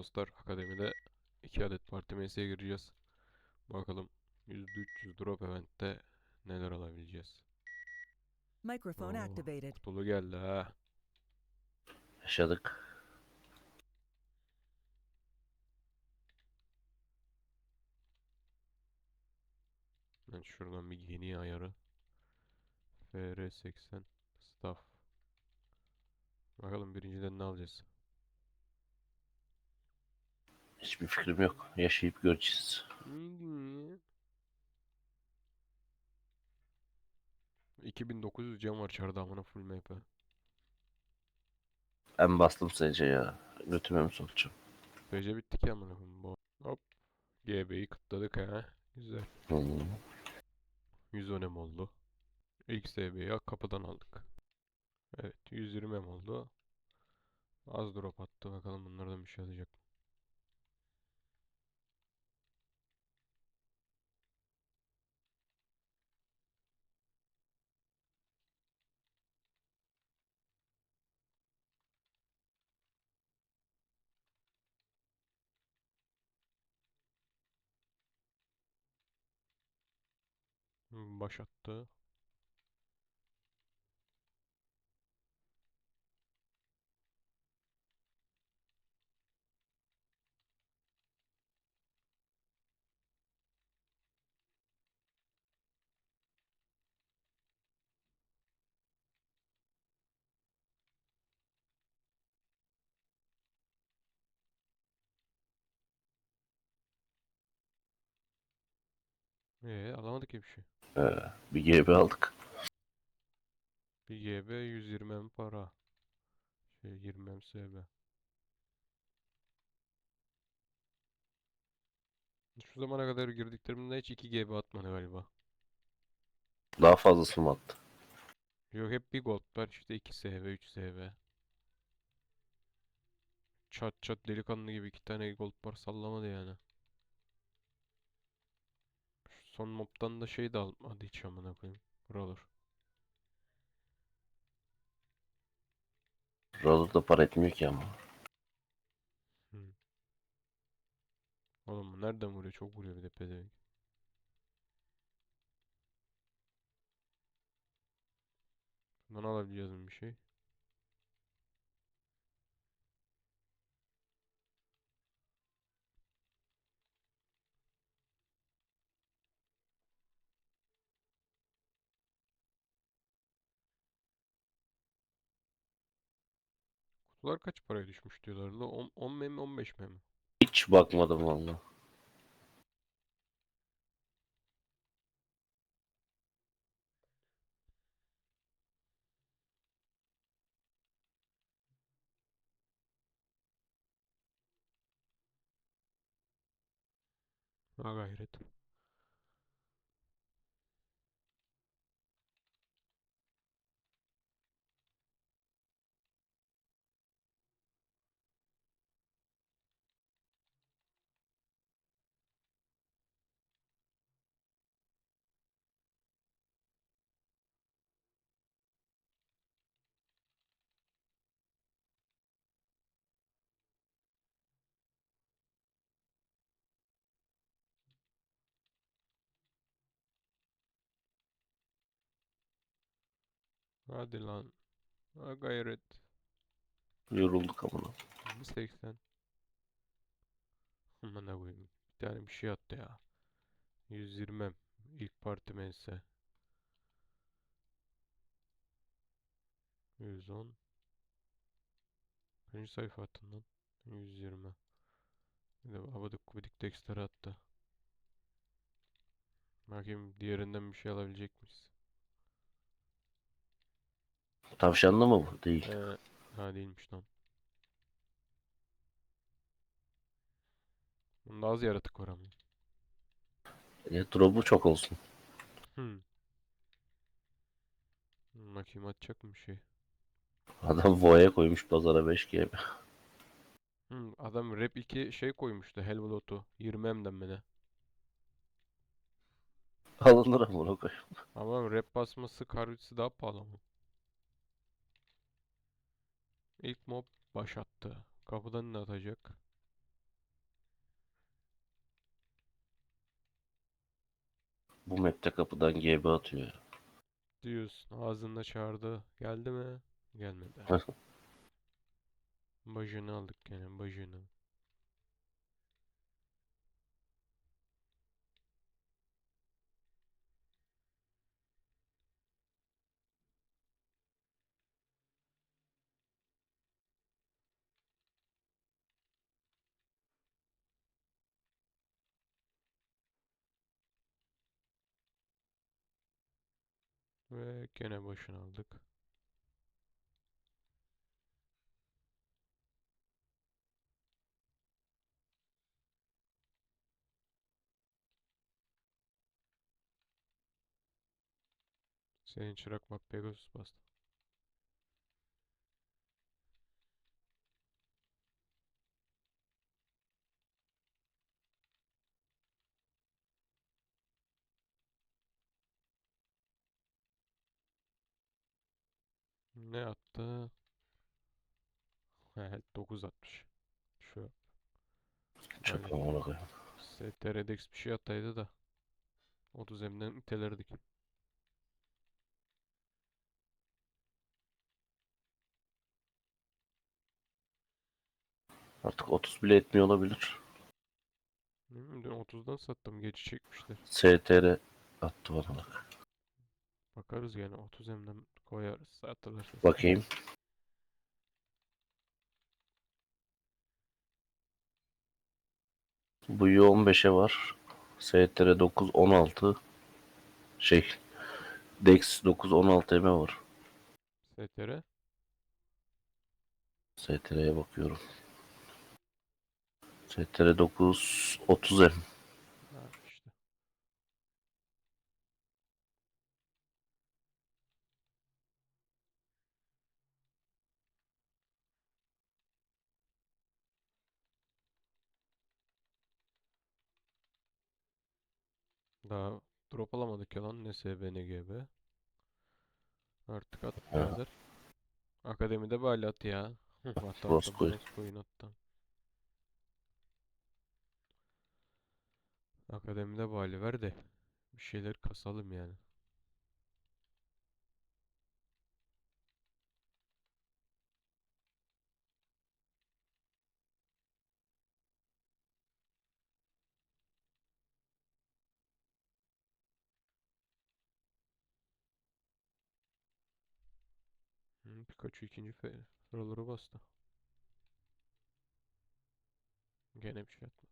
dostlar. Akademide 2 adet parti MS'ye gireceğiz. Bakalım %300 drop event'te neler alabileceğiz. Microphone Oo, activated. Kutulu geldi ha. Yaşadık. Ben şuradan bir yeni ayarı. FR80 staff. Bakalım birinciden ne alacağız. Hiçbir fikrim yok. Yaşayıp göreceğiz. 2900 can var çarda amına full MP. Ben bastım sence ya. Götüme mi sokacağım? PC bitti ki amına koyayım. Bu- Hop. GB'yi kıtladık ha. Güzel. Hmm. 110 M oldu. XTB'yi kapıdan aldık. Evet 120 M oldu. Az drop attı. Bakalım bunlardan bir şey alacak mı? Hmm, Ee, alamadık ki bir şey. Ee, bir GB aldık. Bir GB 120 M para. Şey 20 M SB. Şu zamana kadar girdiklerimde hiç 2 GB atmadı galiba. Daha fazlası mı attı? Yok hep bir gold var işte 2 SV 3 SV. Çat çat delikanlı gibi iki tane gold bar sallamadı yani. Son mobtan da şey de almadı hiç amına koyayım. Roller. Roller da para etmiyor ki ama. Oğlum bu nereden vuruyor? Çok vuruyor bir de pezevenk. Bundan alabileceğiz mi bir şey? Kutular kaç paraya düşmüş diyorlardı? 10, 10 mi 15 mi? Hiç bakmadım valla. Ha gayret. Hadi lan. Ha gayret. Yorulduk amına. 80. Aman ne koyayım. Bir tane bir şey attı ya. 120 ilk parti mense. 110. Kaçıncı sayfa attın lan? 120. Bir de abadık gubidik tekstleri attı. Bakayım diğerinden bir şey alabilecek miyiz? Tavşanlı mı bu? Değil. Ee, ha değilmiş lan. Bunda az yaratık var ama. E, drop'u çok olsun. Hmm. Bakayım atacak mı bir şey? Adam Vo'ya koymuş pazara 5 GB. Hmm, adam rap 2 şey koymuştu Hellblood'u 20 M'den ne? Alınır amına koy. Ama rap basması karvisi daha pahalı ama. İlk mob başattı. Kapıdan ne atacak? Bu map'te kapıdan GB atıyor. Diyorsun ağzında çağırdı. Geldi mi? Gelmedi. Bajını aldık gene bajını. Ve gene başını aldık. Senin çırak bak Pegasus bastı. Ne attı? Evet 9 atmış. Şu amına koyayım. STR'dex bir şey attaydı da 30 M'den itelerdik. Artık 30 bile etmiyor olabilir. Bilmiyorum, dün 30'dan sattım geçi çekmişler. STR attı bak. Bakarız gene 30 M'den koyarız satılır. Bakayım. Bu 15'e var. STR 9 16 şey Dex 9 16 M var. STR STR'ye bakıyorum. STR 9 30 M. ha işte. Daha drop alamadık ya lan NSB NGB. Artık at Ha. birader. Akademide böyle at ya. At at at, koy. cross koyun hatta. Akademide bali ver de bir şeyler kasalım yani. Hı, Pikachu ikinci sıraları bastı. Gene bir şey atmadı.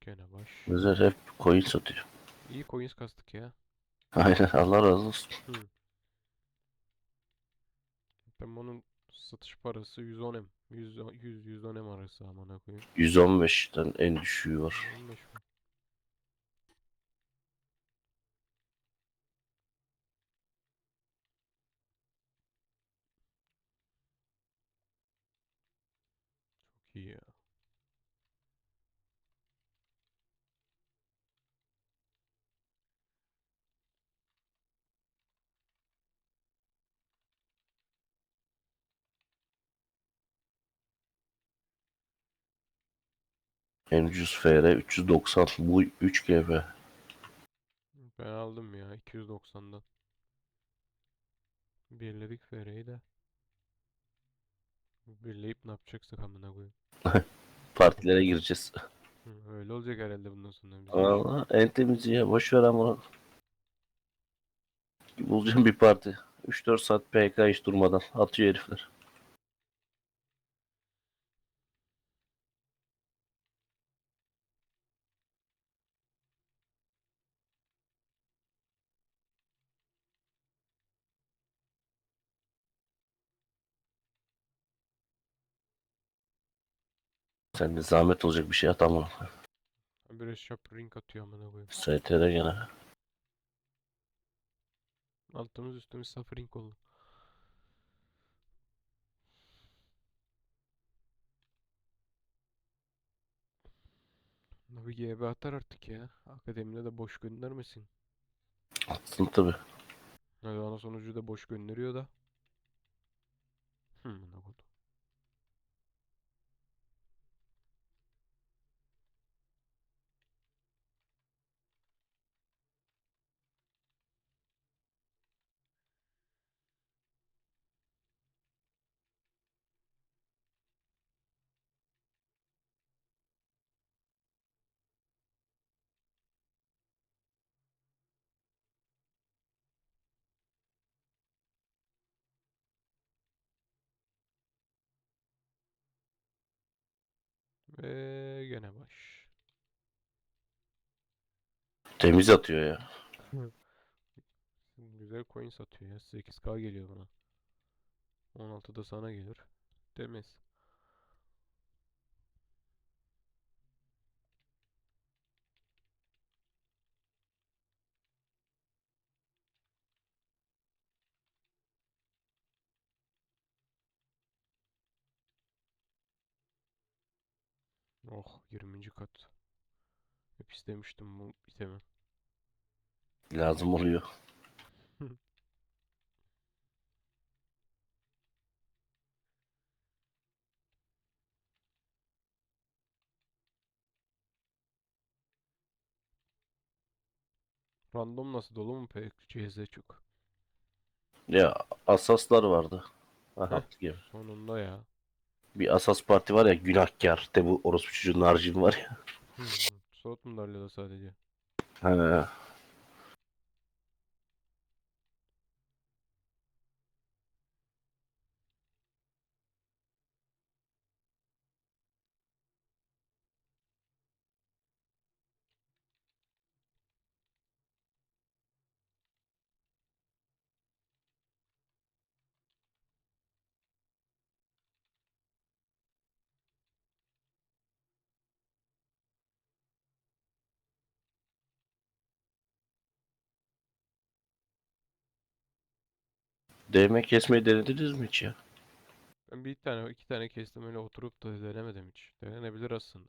Gene baş. Özer hep coin satıyor. İyi coins kastık ya. Aynen Allah razı olsun. Ben onun satış parası 110 M. 100 100 110 M arası amına koyayım. 115'ten en düşüğü var. 15 mi? M100 FR 390 bu 3 GB. Ben aldım ya 290'dan. Birledik FR'yi de. Birleyip ne yapacaksak amına koyayım. Partilere gireceğiz. Öyle olacak herhalde bundan sonra. Valla en temizi ya boş ver ama. Bulacağım bir parti. 3-4 saat PK hiç durmadan atıyor herifler. Sen de zahmet olacak bir şey at ama. bir shop ring atıyor amına koyayım. STR gene. Altımız üstümüz saf ring oldu. Bir GB atar artık ya. Akademide de boş göndermesin. Atsın tabi. Hadi ana sonucu da boş gönderiyor da. Hmm, ne oldu? Ve gene baş. Temiz atıyor ya. Güzel coin satıyor ya. 8k geliyor bana. 16 da sana gelir. Temiz. Oh 20. kat. Hep istemiştim bu itemi. Lazım oluyor. Random nasıl dolu mu pek? CZ çok. Ya asaslar vardı. Aha, Heh. gel. Sonunda ya. Bir asas parti var ya günahkar. De bu orospu çocuğun harcın var ya. Soğut Madalya'da sadece. He. DM kesmeyi denediniz mi hiç ya? Ben bir tane iki tane kestim öyle oturup da denemedim hiç. Denenebilir aslında.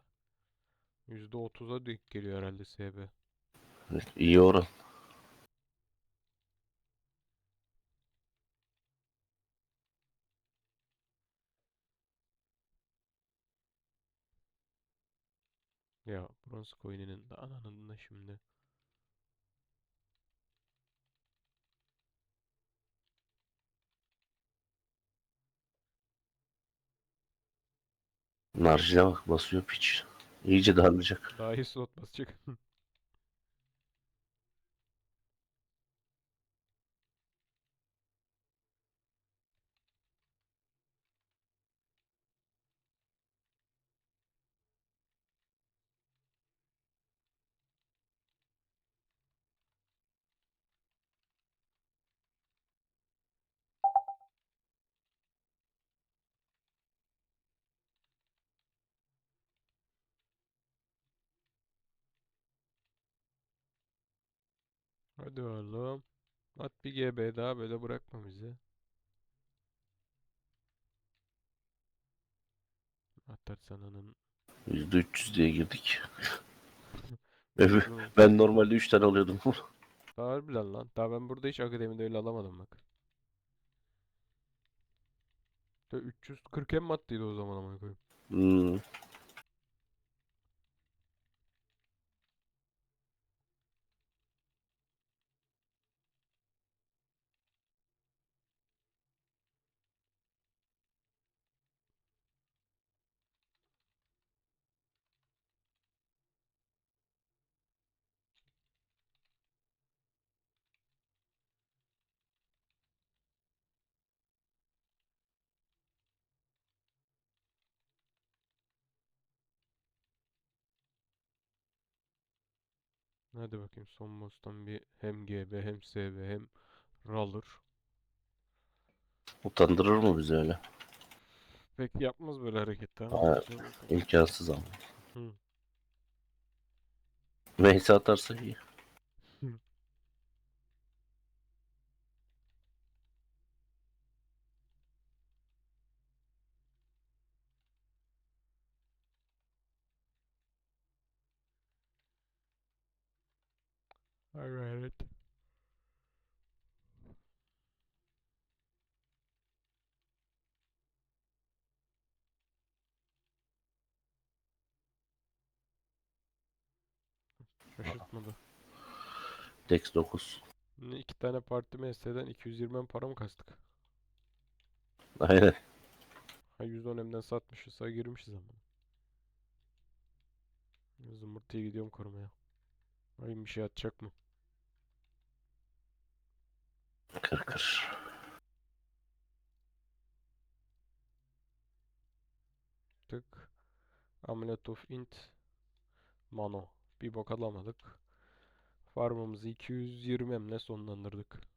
%30'a denk geliyor herhalde SB. İyi oran. Ya bronz coin'inin de ananın da şimdi. Narcile bak basıyor piç. İyice darlayacak. Daha iyi slot basacak. Hadi oğlum. At bir GB daha böyle bırakma bizi. Atarsan ananın. %300 diye girdik. Ben normalde 3 tane alıyordum. Daha harbiden lan. Daha ben burada hiç akademide öyle alamadım bak. De 340 em attıydı o zaman amına koyayım. Hmm. Hadi bakayım son boss'tan bir hem GB hem SB hem Roller. Utandırır mı bizi öyle? Pek yapmaz böyle hareketler bakalım. İmkansız ama. Hı. Neyse atarsa iyi. Ha gayret. Şaşırtmadı. Dex 9. Ne iki tane parti MS'den 220 em para mı kastık? Aynen. Ha 110 emden satmışız ha girmişiz ama. Zımbırtıya gidiyorum korumaya. Ay bir şey atacak mı? Kır kır. Tık. Amulet of Int. Mano. Bir bok alamadık. Farmımızı 220 emle sonlandırdık.